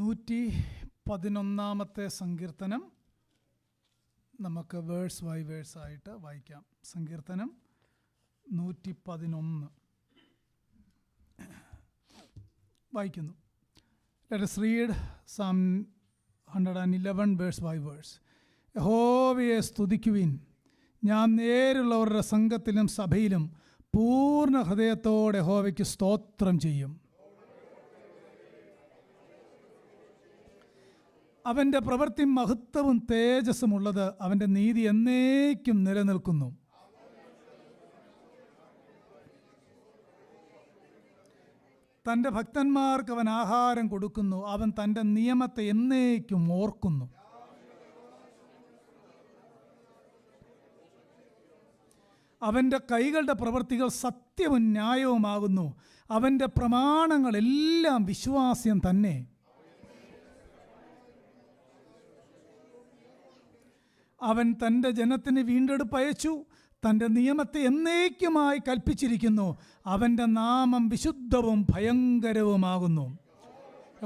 നൂറ്റി പതിനൊന്നാമത്തെ സങ്കീർത്തനം നമുക്ക് വേഴ്സ് ബൈ വേഴ്സ് ആയിട്ട് വായിക്കാം സങ്കീർത്തനം നൂറ്റി പതിനൊന്ന് വായിക്കുന്നു let's read psalm hundred and eleven verse by verse യഹോവയെ സ്തുതിക്കുവിൻ ഞാൻ നേരുള്ളവരുടെ സംഘത്തിലും സഭയിലും പൂർണ്ണ ഹൃദയത്തോടെ യഹോവയ്ക്ക് സ്തോത്രം ചെയ്യും അവൻ്റെ പ്രവൃത്തി മഹത്വവും തേജസ്സുമുള്ളത് അവൻ്റെ നീതി എന്നേക്കും നിലനിൽക്കുന്നു തൻ്റെ ഭക്തന്മാർക്ക് അവൻ ആഹാരം കൊടുക്കുന്നു അവൻ തൻ്റെ നിയമത്തെ എന്നേക്കും ഓർക്കുന്നു അവൻ്റെ കൈകളുടെ പ്രവൃത്തികൾ സത്യവും ന്യായവുമാകുന്നു അവൻ്റെ പ്രമാണങ്ങളെല്ലാം വിശ്വാസ്യം തന്നെ അവൻ തൻ്റെ ജനത്തിന് വീണ്ടെടുപ്പ് അയച്ചു തൻ്റെ നിയമത്തെ എന്നേക്കുമായി കൽപ്പിച്ചിരിക്കുന്നു അവൻ്റെ നാമം വിശുദ്ധവും ഭയങ്കരവുമാകുന്നു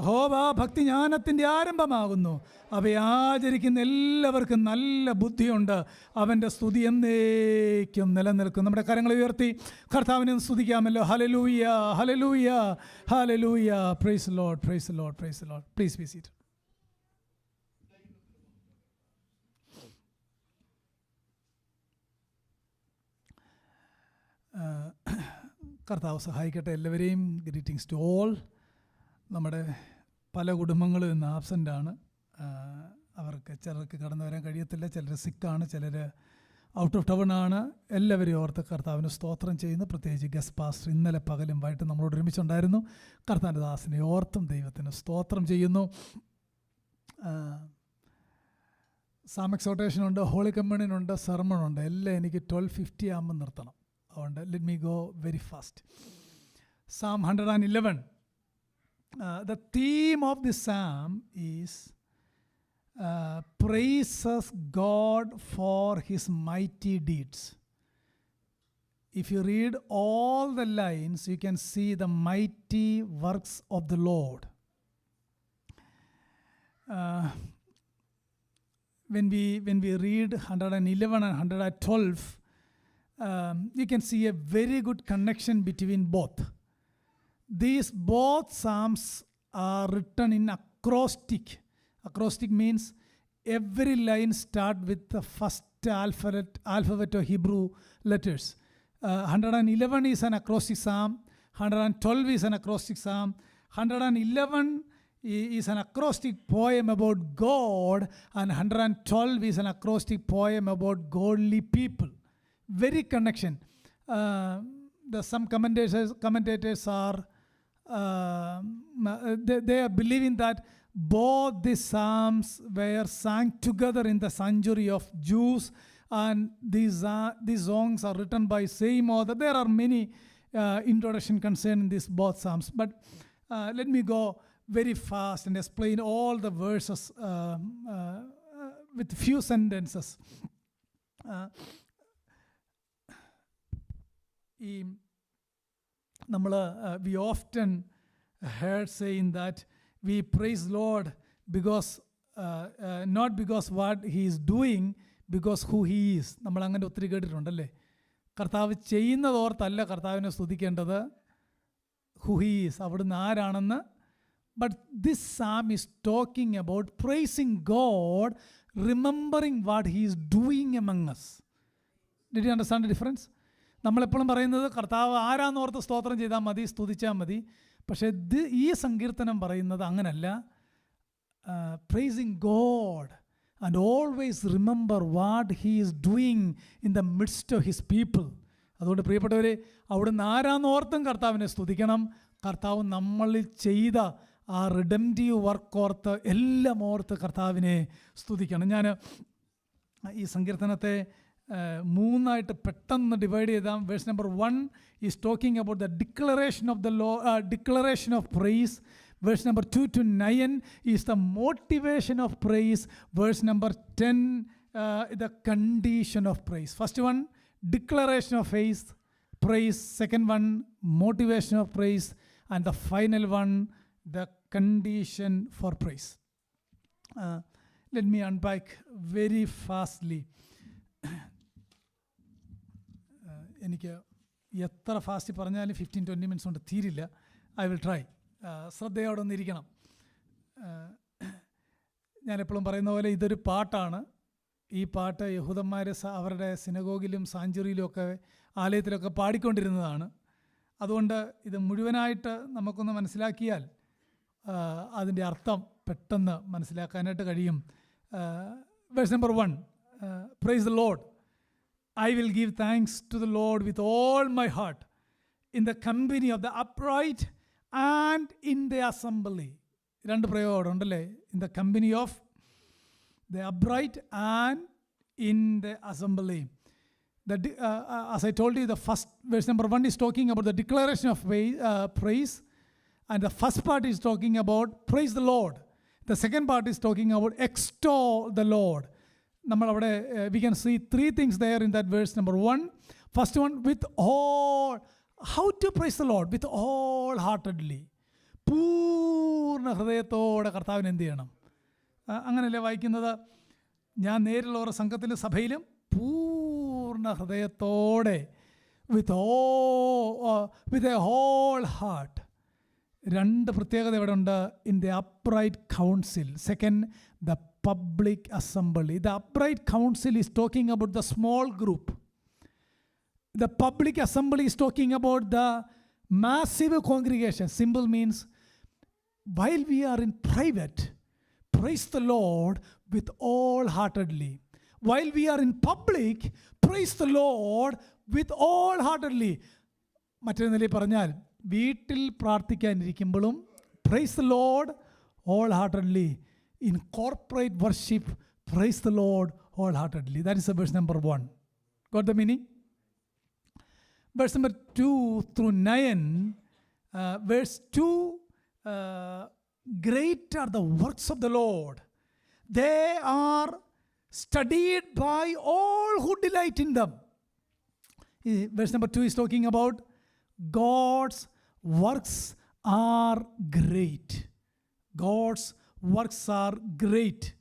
ഭക്തി ഭക്തിജ്ഞാനത്തിൻ്റെ ആരംഭമാകുന്നു അവയെ ആചരിക്കുന്ന എല്ലാവർക്കും നല്ല ബുദ്ധിയുണ്ട് അവൻ്റെ സ്തുതി എന്നേക്കും നിലനിൽക്കും നമ്മുടെ കരങ്ങൾ ഉയർത്തി കർത്താവിനെ സ്തുതിക്കാമല്ലോ ഹലലൂയ ഹലലൂയ ഹലലൂയ praise Lord praise Lord praise Lord please visit കർത്താവ് സഹായിക്കട്ടെ എല്ലാവരെയും ഗ്രീറ്റിംഗ്സ് ടു ഓൾ നമ്മുടെ പല കുടുംബങ്ങളും ഇന്ന് ആബ്സെൻ്റാണ് അവർക്ക് ചിലർക്ക് കടന്നു വരാൻ കഴിയത്തില്ല ചിലർ സിക്കാണ് ചിലർ ഔട്ട് ഓഫ് ടൗൺ ആണ് എല്ലാവരെയും ഓർത്ത് കർത്താവിന് സ്തോത്രം ചെയ്യുന്നു പ്രത്യേകിച്ച് ഗസ്റ്റ് പാസ്റ്റർ ഇന്നലെ പകലും വൈകിട്ട് നമ്മളോട് ഒരുമിച്ചുണ്ടായിരുന്നു കർത്താവിൻ്റെ ദാസിനെ ഓർത്തും ദൈവത്തിന് സ്തോത്രം ചെയ്യുന്നു സാം എക്സോട്ടേഷനുണ്ട് ഹോളി കമ്മ്യൂണിനുണ്ട് സെർമണുണ്ട് എല്ലാം എനിക്ക് ട്വൽവ് ഫിഫ്റ്റി ആകുമ്പോൾ നിർത്തണം അതുകൊണ്ട് let me go very fast psalm hundred and eleven the theme of the psalm is praises God for his mighty deeds if you read all the lines, you can see the mighty works of the Lord. Uh, when we when we read 111 and 112, um, you can see a very good connection between both. These both psalms are written in acrostic. Acrostic means every line start with the first alphabet, alphabet or Hebrew letters. Uh, 111 is an acrostic psalm, 112 is an acrostic psalm, 111 is an acrostic poem about God, and 112 is an acrostic poem about godly people very connection. Uh, the, some commentators, commentators are uh, uh they, they are believing that both these psalms were sung together in the sanctuary of Jews, and these uh, these songs are written by same author. There are many uh, introduction concerning these both psalms, but uh, let me go very fast and explain all the verses um, uh, uh, with few sentences. ഈ നമ്മൾ we often heard in that we praise Lord because not because what he is doing because who he is നമ്മൾ അങ്ങനെ ഒത്തിരി കേട്ടിട്ടുണ്ടല്ലേ കർത്താവ് ചെയ്യുന്നതോർത്തല്ല കർത്താവിനെ സ്തുതിക്കേണ്ടത് who he is അവിടുന്ന് ആരാണെന്ന് but this psalm is talking about praising God remembering what he is doing A us did you understand difference നമ്മളെപ്പോഴും പറയുന്നത് കർത്താവ് ആരാന്നോർത്ത് സ്തോത്രം ചെയ്താൽ മതി സ്തുതിച്ചാൽ മതി പക്ഷേ ഇത് ഈ സങ്കീർത്തനം പറയുന്നത് അങ്ങനല്ല praising God and always remember what he is doing in the midst of his people അതുകൊണ്ട് പ്രിയപ്പെട്ടവർ അവിടുന്ന് ആരാന്നോർത്തും കർത്താവിനെ സ്തുതിക്കണം കർത്താവ് നമ്മളിൽ ചെയ്ത ആ റിഡംറ്റീവ് വർക്ക് ഓർത്ത് എല്ലാം ഓർത്ത് കർത്താവിനെ സ്തുതിക്കണം ഞാൻ ഈ സങ്കീർത്തനത്തെ മൂന്നായിട്ട് പെട്ടെന്ന് ഡിവൈഡ് ചെയ്താൽ verse number one is talking about the declaration of the law declaration of praise verse number two to nine is the motivation of praise verse number ten the condition of praise first one declaration of face praise second one motivation of praise and the final one the condition for praise let me unpack very fastly എനിക്ക് എത്ര fast പറഞ്ഞാലും fifteen twenty minutes കൊണ്ട് തീരില്ല I will try ശ്രദ്ധയോടെ ഒന്നിരിക്കണം ഞാനെപ്പോഴും പറയുന്ന പോലെ ഇതൊരു പാട്ടാണ് ഈ പാട്ട് യഹൂദന്മാർ അവരുടെ സിനഗോഗിലും സാഞ്ചുറിയിലും ഒക്കെ ആലയത്തിലൊക്കെ പാടിക്കൊണ്ടിരുന്നതാണ് അതുകൊണ്ട് ഇത് മുഴുവനായിട്ട് നമുക്കൊന്ന് മനസ്സിലാക്കിയാൽ അതിൻ്റെ അർത്ഥം പെട്ടെന്ന് മനസ്സിലാക്കാനായിട്ട് കഴിയും verse number one praise the Lord I will give thanks to the Lord with all my heart in the company of the upright and in the assembly. രണ്ട് പ്രയോഗം ഉണ്ടല്ലേ in the company of the upright and in the assembly The, de- uh, uh, as I told you, the first verse number one is talking about the declaration of praise, uh, praise, and the first part is talking about praise the Lord. The second part is talking about extol the Lord. നമ്മളവിടെ we can see three things there in that verse number one first one with all how to praise the Lord with all heartedly പൂർണ്ണ ഹൃദയത്തോടെ കർത്താവിന് എന്ത് ചെയ്യണം അങ്ങനെയല്ലേ വായിക്കുന്നത് ഞാൻ നേരിലുള്ള ഓരോ സംഘത്തിലും സഭയിലും പൂർണ്ണ ഹൃദയത്തോടെ with oh with a whole heart രണ്ട് പ്രത്യേകത ഇവിടെ ഉണ്ട് in the upright council second the Public assembly the upright council is talking about the small group the public assembly is talking about the massive congregation. Symbol means while we are in private, praise the Lord with all heartedly. While we are in public, praise the Lord with all heartedly. മറ്റൊരു നിലയിൽ പറഞ്ഞാൽ വീട്ടിൽ പ്രാർത്ഥിക്കാനിരിക്കുമ്പോഴും praise the lord whole heartedly in corporate worship, praise the Lord wholeheartedly. That is the verse number one. Got the meaning? Verse number two through nine, uh, verse two uh, Great are the works of the Lord, they are studied by all who delight in them. Eh, verse number two is talking about God's works are great. God's works are great.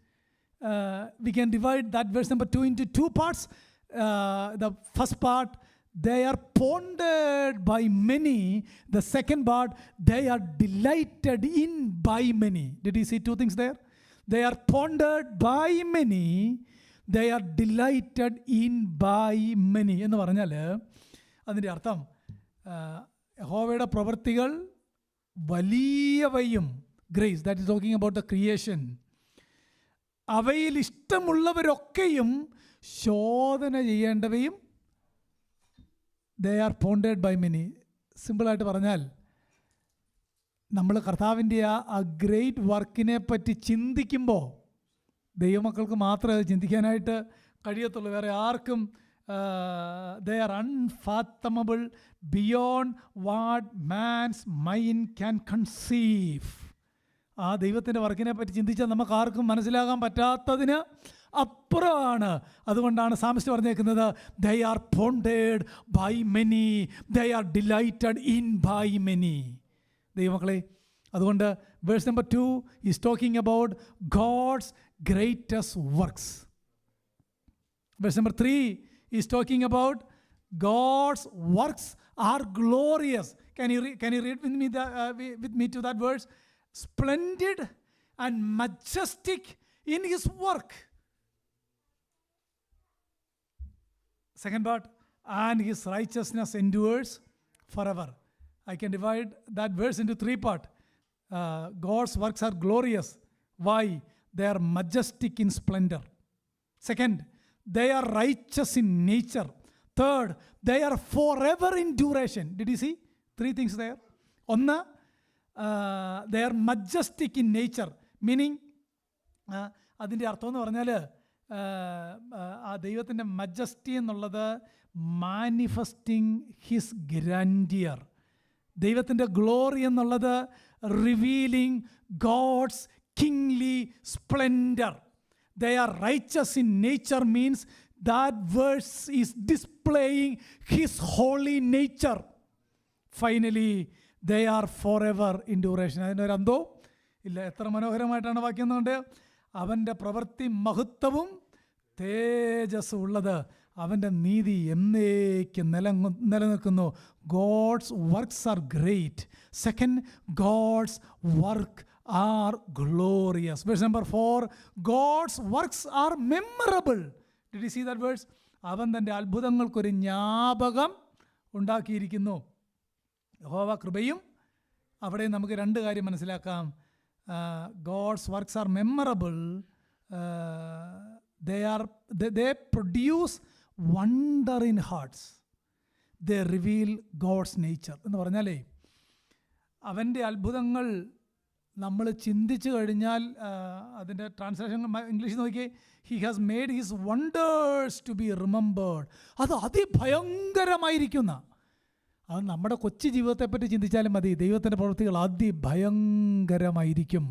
Uh, we can divide that verse number 2 into two parts. Uh, the first part, they are pondered by many. The second part, they are delighted in by many. Did you see two things there? They are pondered by many. They are delighted in by many എന്ന് പറഞ്ഞാൽ അതിൻ്റെ അർത്ഥം യഹോവയുടെ പ്രവൃത്തികൾ വലിയവയും grace that is talking about the creation അവയിൽ ഇഷ്ടമുള്ളവരൊക്കെയും ശോധന ചെയ്യേണ്ടവയും they are pondered by many സിമ്പിളായിട്ട് പറഞ്ഞാൽ നമ്മൾ കർത്താവിൻ്റെ ആ ആ ഗ്രേറ്റ് വർക്കിനെ പറ്റി ചിന്തിക്കുമ്പോൾ ദൈവമക്കൾക്ക് മാത്രമേ അത് ചിന്തിക്കാനായിട്ട് കഴിയത്തുള്ളൂ വേറെ ആർക്കും they are unfathomable beyond what man's mind can conceive ആ ദൈവത്തിൻ്റെ വർക്കിനെ പറ്റി ചിന്തിച്ചാൽ നമുക്ക് ആർക്കും മനസ്സിലാകാൻ പറ്റാത്തതിന് അപ്പുറമാണ് അതുകൊണ്ടാണ് സാമിസ്റ്റ് പറഞ്ഞേക്കുന്നത് they are pondered by many they are delighted in by many ദൈവമക്കളെ അതുകൊണ്ട് verse number two is talking about God's greatest works verse number three is talking about God's works are glorious can you can you read with me with me to that verse splendid and majestic in his work. Second part, and his righteousness endures forever. I can divide that verse into three parts. Uh, God's works are glorious. Why? They are majestic in splendor. Second, they are righteous in nature. Third, they are forever in duration. Did you see? Three things there. Onna, they are majestic in nature meaning അതിൻ്റെ അർത്ഥം എന്ന് പറഞ്ഞാൽ ആ ദൈവത്തിൻ്റെ majesty എന്നുള്ളത് manifesting his grandeur ദൈവത്തിൻ്റെ glory എന്നുള്ളത് revealing God's kingly splendour they are riches in nature means that verse is displaying his holy nature finally they are forever in duration അതിനൊരു അന്തോ ഇല്ല എത്ര മനോഹരമായിട്ടാണ് വാക്യം എന്നുകൊണ്ട് അവൻ്റെ പ്രവൃത്തി മഹത്വവും തേജസ്സും ഉള്ളത് അവൻ്റെ നീതി എന്നേക്ക് നില നിലനിൽക്കുന്നു God's works are great second God's work are glorious verse number four God's works are memorable did you see that verse അവൻ തൻ്റെ അത്ഭുതങ്ങൾക്കൊരു ജ്ഞാപകം ഉണ്ടാക്കിയിരിക്കുന്നു യഹോവ കൃപയും അവിടെ നമുക്ക് രണ്ട് കാര്യം മനസ്സിലാക്കാം God's works are memorable they are they produce wonder in hearts they reveal God's nature എന്ന് പറഞ്ഞാലേ അവൻ്റെ അത്ഭുതങ്ങൾ നമ്മൾ ചിന്തിച്ചു കഴിഞ്ഞാൽ അതിൻ്റെ ട്രാൻസ്ലേഷൻ ഇംഗ്ലീഷ് നോക്കിയേ he has made his wonders to be remembered അത് അതിഭയങ്കരമായിരിക്കുന്ന അത് നമ്മുടെ കൊച്ചു ജീവിതത്തെപ്പറ്റി ചിന്തിച്ചാലും മതി ദൈവത്തിൻ്റെ പ്രവൃത്തികൾ അതിഭയങ്കരമായിരിക്കും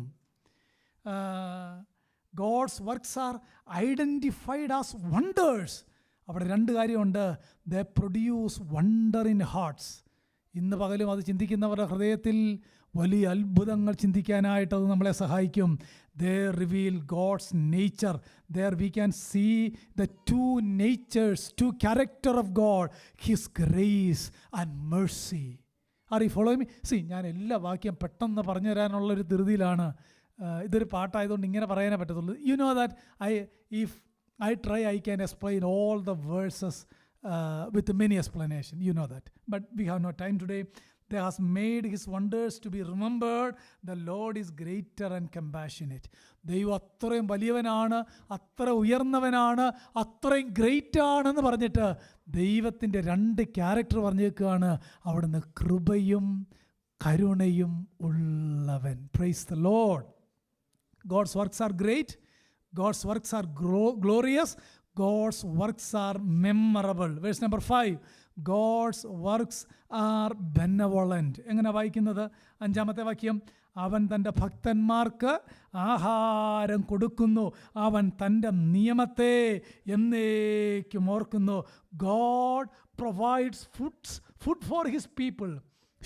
God's works are identified as wonders അവിടെ രണ്ട് കാര്യമുണ്ട് they produce wonder in hearts ഇന്ന് പകലും അത് ചിന്തിക്കുന്നവരുടെ ഹൃദയത്തിൽ വലിയ അത്ഭുതങ്ങൾ ചിന്തിക്കാനായിട്ട് അത് നമ്മളെ സഹായിക്കും they reveal God's nature there we can see the two natures two character of God his grace and mercy are ഈ ഫോളോ മീ സി ഞാൻ എല്ലാ വാക്യം പെട്ടെന്ന് പറഞ്ഞു തരാനുള്ളൊരു ധൃതിയിലാണ് ഇതൊരു പാട്ടായതുകൊണ്ട് ഇങ്ങനെ പറയാനേ പറ്റത്തുള്ളൂ you know that I if I try I can explain all the verses with many explanation you know that but we have no time today he has made his wonders to be remembered the Lord is greater and compassionate ദൈവം അത്രയും വലിയവനാണ് അത്ര ഉയർന്നവനാണ് അത്രയും great ആണെന്ന് പറഞ്ഞിട്ട് ദൈവത്തിൻ്റെ രണ്ട് character പറഞ്ഞേക്കുകയാണ് അവിടുന്ന് കൃപയും കരുണയും ഉള്ളവൻ praise the Lord God's works are great God's works are grow glorious God's works are memorable verse number five God's works are benevolent എങ്ങനെ വായിക്കുന്നത് അഞ്ചാമത്തെ വാക്യം അവൻ തൻ്റെ ഭക്തന്മാർക്ക് ആഹാരം കൊടുക്കുന്നു അവൻ തൻ്റെ നിയമത്തെ എന്നേക്കും ഓർക്കുന്നു God provides foods food for his people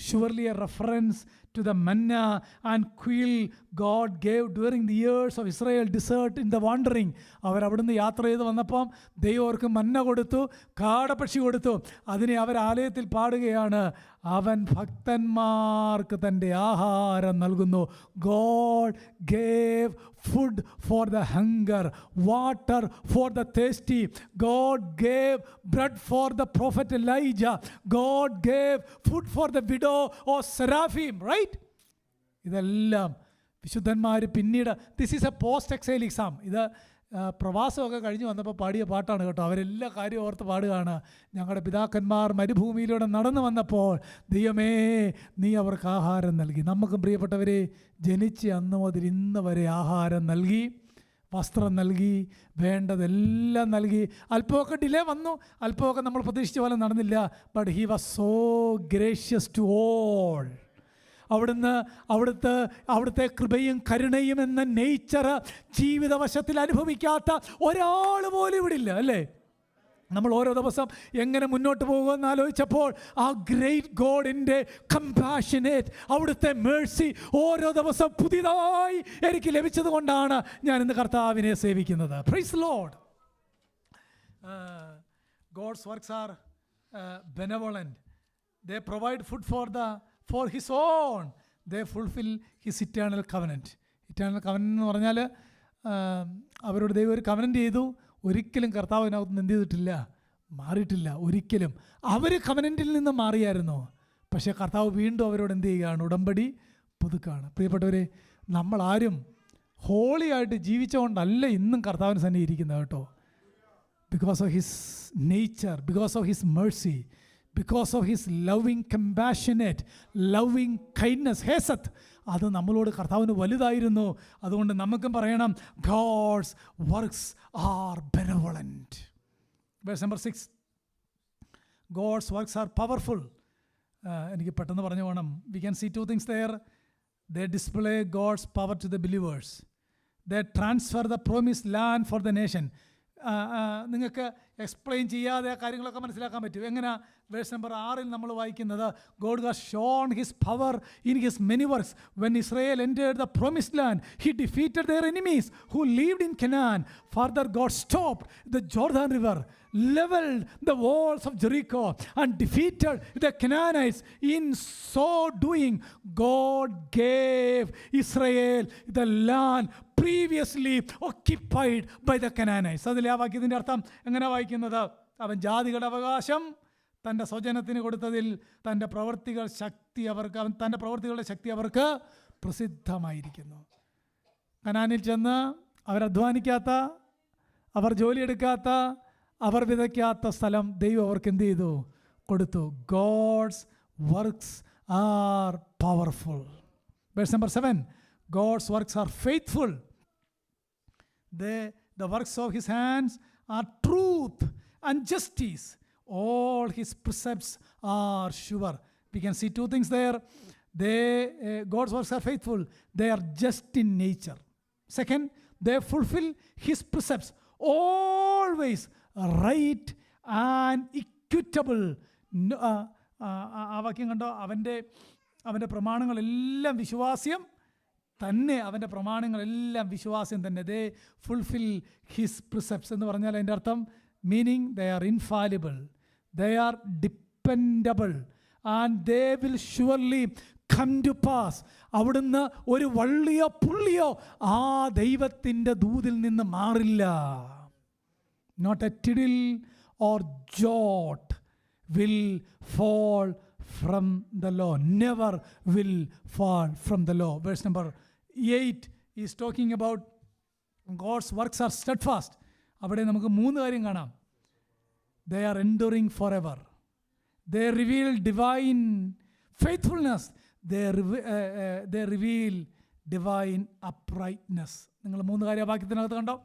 surely a reference to the manna and quail God gave during the years of Israel desert in the wandering. അവർ അവിടുന്ന് യാത്ര ചെയ്ത് വന്നപ്പം ദൈവം അവർക്ക് മന്ന കൊടുത്തു കാടപക്ഷി കൊടുത്തു അതിനെ അവർ ആലയത്തിൽ പാടുകയാണ് അവൻ ഭക്തന്മാർക്ക് തൻ്റെ ആഹാരം നൽകുന്നു God gave food for the hunger water for the thirsty God gave bread for the prophet Elijah God gave food for the widow of Seraphim right ഇതെല്ലാം വിശുദ്ധന്മാർ പിന്നീട് this is a post exile exam ഇത് പ്രവാസമൊക്കെ കഴിഞ്ഞ് വന്നപ്പോൾ പാടിയ പാട്ടാണ് കേട്ടോ അവരെല്ലാ കാര്യം ഓർത്ത് പാടുകയാണ് ഞങ്ങളുടെ പിതാക്കന്മാർ മരുഭൂമിയിലൂടെ നടന്നു വന്നപ്പോൾ ദൈവമേ നീ അവർക്ക് ആഹാരം നൽകി നമുക്കും പ്രിയപ്പെട്ടവരെ ജനിച്ച് അന്ന് മുതൽ ഇന്ന് വരെ ആഹാരം നൽകി വസ്ത്രം നൽകി വേണ്ടതെല്ലാം നൽകി അല്പമൊക്കെ ഡിലേ വന്നു അല്പമൊക്കെ നമ്മൾ പ്രതീക്ഷിച്ച പോലെ നടന്നില്ല but he was so gracious to all അവിടുന്ന് അവിടുത്തെ അവിടുത്തെ കൃപയും കരുണയും എന്ന നേച്ചർ ജീവിതവശത്തിൽ അനുഭവിക്കാത്ത ഒരാൾ പോലും ഇവിടെ ഇല്ല അല്ലേ നമ്മൾ ഓരോ ദിവസം എങ്ങനെ മുന്നോട്ട് പോകുമെന്ന് ആലോചിച്ചപ്പോൾ ആ ഗ്രേറ്റ് ഗോഡിൻ്റെ കമ്പാഷനേറ്റ് അവിടുത്തെ മേഴ്സി ഓരോ ദിവസം പുതിയതായി എനിക്ക് ലഭിച്ചത് കൊണ്ടാണ് ഞാൻ ഇന്ന് കർത്താവിനെ സേവിക്കുന്നത് praise Lord God's works are benevolent they provide food for the for his own they fulfil his eternal covenant eternal covenant എന്ന് പറഞ്ഞാൽ അവരോട് ദൈവം ഒരു കവനൻ്റ് ചെയ്തു ഒരിക്കലും കർത്താവ് എന്ത് ചെയ്തിട്ടില്ല മാറിയിട്ടില്ല ഒരിക്കലും അവർ കവനൻറ്റിൽ നിന്ന് മാറിയായിരുന്നു പക്ഷേ കർത്താവ് വീണ്ടും അവരോട് എന്ത് ചെയ്യുകയാണ് ഉടമ്പടി പുതുക്കാണ് പ്രിയപ്പെട്ടവരെ നമ്മളാരും ഹോളി ആയിട്ട് ജീവിച്ചുകൊണ്ടല്ല ഇന്നും കർത്താവിന് സന്നിഹിക്കുന്നത് കേട്ടോ because of his nature because of his mercy because of his loving compassionate loving kindness ഹേസത്ത് അത് നമ്മളോട് കർത്താവിന് വലുതായിരുന്നു അതുകൊണ്ട് നമുക്കും പറയണം God's works are benevolent verse number six God's works are powerful എനിക്ക് പെട്ടെന്ന് പറഞ്ഞു പോകണം we can see two things there the display God's power to the believers the transfer the promise land for the nation നിങ്ങൾക്ക് explain ചെയ്യാതെ ആ കാര്യങ്ങളൊക്കെ മനസ്സിലാക്കാൻ പറ്റും എങ്ങനെ വേഴ്സ് നമ്പർ ആറിൽ നമ്മൾ വായിക്കുന്നത് God has shown his power in his many works when Israel entered the promised land he defeated their enemies who lived in Canaan further God stop the Jordan river levelled the walls of Jericho and defeated the Canaanites in so doing God gave Israel the land previously occupied by the Canaanites അതിലെ ആ വാക്യത്തിൻ്റെ അർത്ഥം എങ്ങനെ വായിക്കും കാണിക്കുന്നത് അവൻ ജാതികളുടെ അവകാശം തൻ്റെ സ്വജനത്തിന് കൊടുത്തതിൽ തൻ്റെ പ്രവർത്തികൾ ശക്തി അവർക്ക് അവൻ തൻ്റെ പ്രവർത്തികളുടെ ശക്തി അവർക്ക് പ്രസിദ്ധമായിരിക്കുന്നു കനാനിൽ ചെന്ന് അവരധ്വാനിക്കാത്ത അവർ ജോലിയെടുക്കാത്ത അവർ വിതയ്ക്കാത്ത സ്ഥലം ദൈവം അവർക്ക് എന്ത് ചെയ്തു കൊടുത്തു God's works are powerful verse number seven God's works are faithful the works of his hands are true truth and justice. All his precepts are sure. We can see two things there. They, uh, God's works are faithful, they are just in nature. Second, they fulfill his precepts, always right and equitable. ആ വാക്യം കണ്ടോ അവൻ്റെ അവൻ്റെ പ്രമാണങ്ങളെല്ലാം വിശ്വാസ്യം തന്നെ അവൻ്റെ പ്രമാണങ്ങളെല്ലാം വിശ്വാസ്യം തന്നെ ദേ fulfil his precepts എന്ന് പറഞ്ഞാൽ അതിൻ്റെ അർത്ഥം meaning they are infallible, they are dependable, and they will surely come to pass അവിടുന്ന് ഒരു വള്ളിയോ പുള്ളിയോ ആ ദൈവത്തിൻ്റെ ദൂതിൽ നിന്ന് മാറില്ല not a tittle or jot will fall from the law never will fall from the law verse number eight is talking about God's works are steadfast അവിടെ നമുക്ക് മൂന്ന് കാര്യം കാണാം they are enduring forever they reveal divine faithfulness they reveal divine uprightness നിങ്ങൾ മൂന്ന് കാര്യം വാക്യത്തിനകത്ത് കണ്ടോ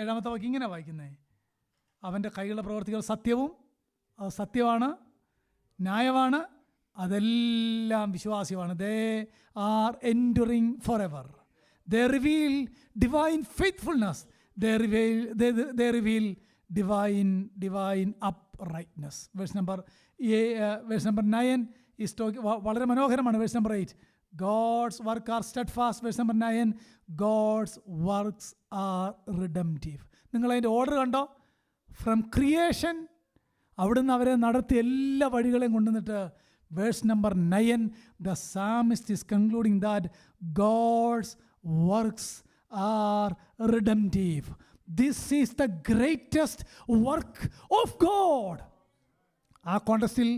ഏഴാമത്തെ വാക്യം ഇങ്ങനെ വായിക്കുന്നേ അവൻ്റെ കൈകളുടെ പ്രവർത്തികൾ സത്യവും അത് സത്യമാണ് ന്യായമാണ് അതെല്ലാം വിശ്വാസ്യമാണ് they are enduring forever They reveal divine faithfulness. They reveal, they, they reveal divine, divine uprightness. Verse number, uh, verse number 9 is talking, വളരെ മനോഹരമാണ് verse number 8. God's work are steadfast. Verse number 9. God's works are redemptive. നിങ്ങൾ അതിൻ്റെ order കണ്ടോ from creation അവിടുന്ന് അവരെ നടത്തി എല്ലാ വഴികളെയും കൊണ്ടുവന്നിട്ട് verse number nine the psalmist is concluding that God's works are redemptive. This is the greatest work of God. ആ കോണ്ടസ്റ്റിൽ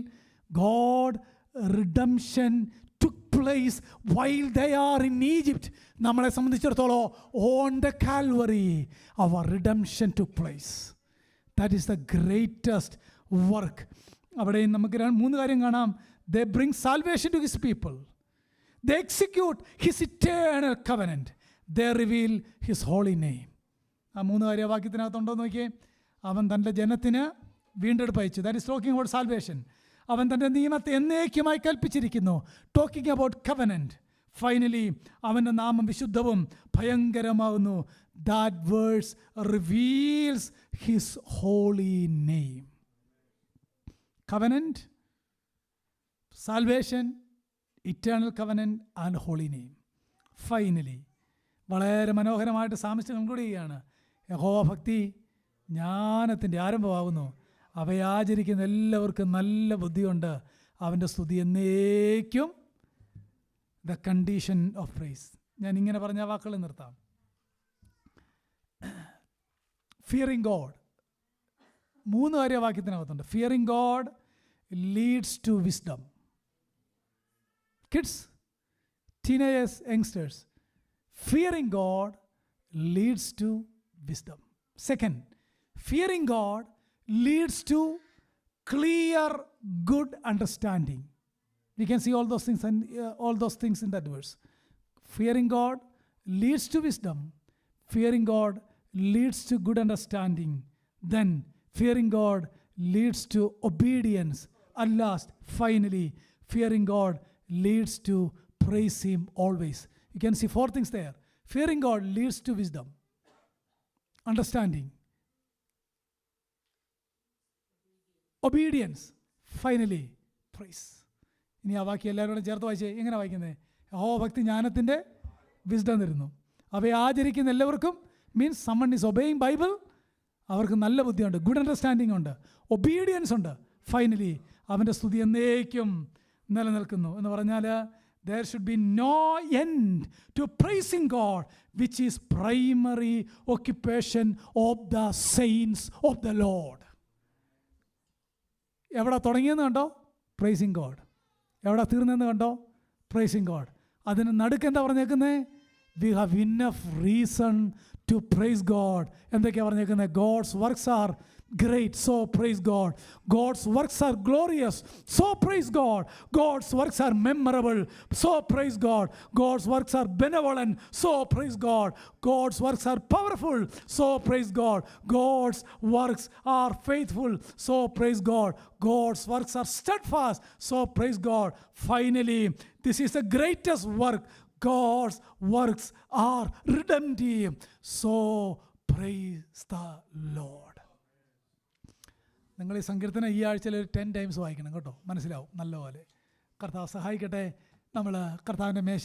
God redemption took place while they are in Egypt നമ്മളെ സംബന്ധിച്ചിടത്തോളം on the Calvary our redemption took place that is the greatest work അവിടെ നമുക്ക് മൂന്ന് കാര്യം കാണാം they bring salvation to his people they execute his eternal covenant they reveal his holy name. ആ മൂന്ന് കാര്യ വാക്യത്തിനകത്തുണ്ടോ നോക്കിയേ അവൻ തൻ്റെ ജനത്തിന് വീണ്ടെടുപ്പ് അയച്ചു that is talking about salvation അവൻ തൻ്റെ നിയമത്തെ എന്നേക്കുമായി കൽപ്പിച്ചിരിക്കുന്നു ടോക്കിംഗ് അബൌട്ട് കവനൻറ്റ് ഫൈനലി അവൻ്റെ നാമം വിശുദ്ധവും ഭയങ്കരമാകുന്നു that verse reveals his holy name covenant salvation eternal covenant and holy name finally വളരെ മനോഹരമായിട്ട് സാമിസ്റ്റ് കൺക്ലൂഡ് ചെയ്യുകയാണ് യഹോഭക്തി ജ്ഞാനത്തിൻ്റെ ആരംഭമാകുന്നു അവയാചരിക്കുന്ന എല്ലാവർക്കും നല്ല ബുദ്ധിയുണ്ട് അവൻ്റെ സ്തുതി എന്നേക്കും ദ കണ്ടീഷൻ ഓഫ് പ്രൈസ് ഞാൻ ഇങ്ങനെ പറഞ്ഞ വാക്കുകൾ നിർത്താം ഫിയറിങ് ഗോഡ് മൂന്ന് കാര്യവാക്യത്തിനകത്തുണ്ട് fearing God leads to wisdom kids, teenagers, youngsters, fearing God leads to wisdom. Second, fearing God leads to clear, good understanding. We can see all those things and uh, all those things in that verse. Fearing God leads to wisdom. Fearing God leads to good understanding. Then fearing God leads to obedience. At last, finally, fearing God leads to praise Him always. You can see four things there. Fearing God leads to wisdom, understanding, obedience finally praise ഇനി ആ ബാക്കി എല്ലാവരോടും ചേർത്ത് വായിച്ചേ എങ്ങനെ വായിക്കുന്നത് ഓ ഭക്തി ജ്ഞാനത്തിൻ്റെ വിസ്ഡം തരുന്നു അവയെ ആചരിക്കുന്ന എല്ലാവർക്കും means someone is obeying Bible അവർക്ക് നല്ല ബുദ്ധിയുണ്ട് ഗുഡ് അണ്ടർസ്റ്റാൻഡിങ് ഉണ്ട് ഒബീഡിയൻസ് ഉണ്ട് ഫൈനലി അവൻ്റെ സ്തുതി എന്നേക്കും നിലനിൽക്കുന്നു എന്ന് പറഞ്ഞാൽ there should be no end to praising God which is primary occupation of the saints of the Lord എവിടെ തുടങ്ങിയെന്ന് കണ്ടോ പ്രൈസിങ് ഗോഡ് എവിടെ തീർന്നെന്ന് കണ്ടോ പ്രൈസിങ് ഗോഡ് അതിന് നടുക്ക് എന്താ പറഞ്ഞേക്കുന്നേ We have enough reason to praise God. God's works are great, so praise God. God's works are glorious, so praise God. God's works are memorable, so praise God. God's works are benevolent, so praise God. God's works are powerful, so praise God. God's works are faithful, so praise God. God's works are steadfast, so praise God. Finally, this is the greatest work, God's works are redemptive. So praise the Lord. നിങ്ങൾ ഈ സങ്കീർത്തനം ഈ ആഴ്ചയിൽ ഒരു ten times വായിക്കണം കേട്ടോ മനസ്സിലാവും നല്ലപോലെ കർത്താവ് സഹായിക്കട്ടെ നമ്മൾ കർത്താവിൻ്റെ മേശ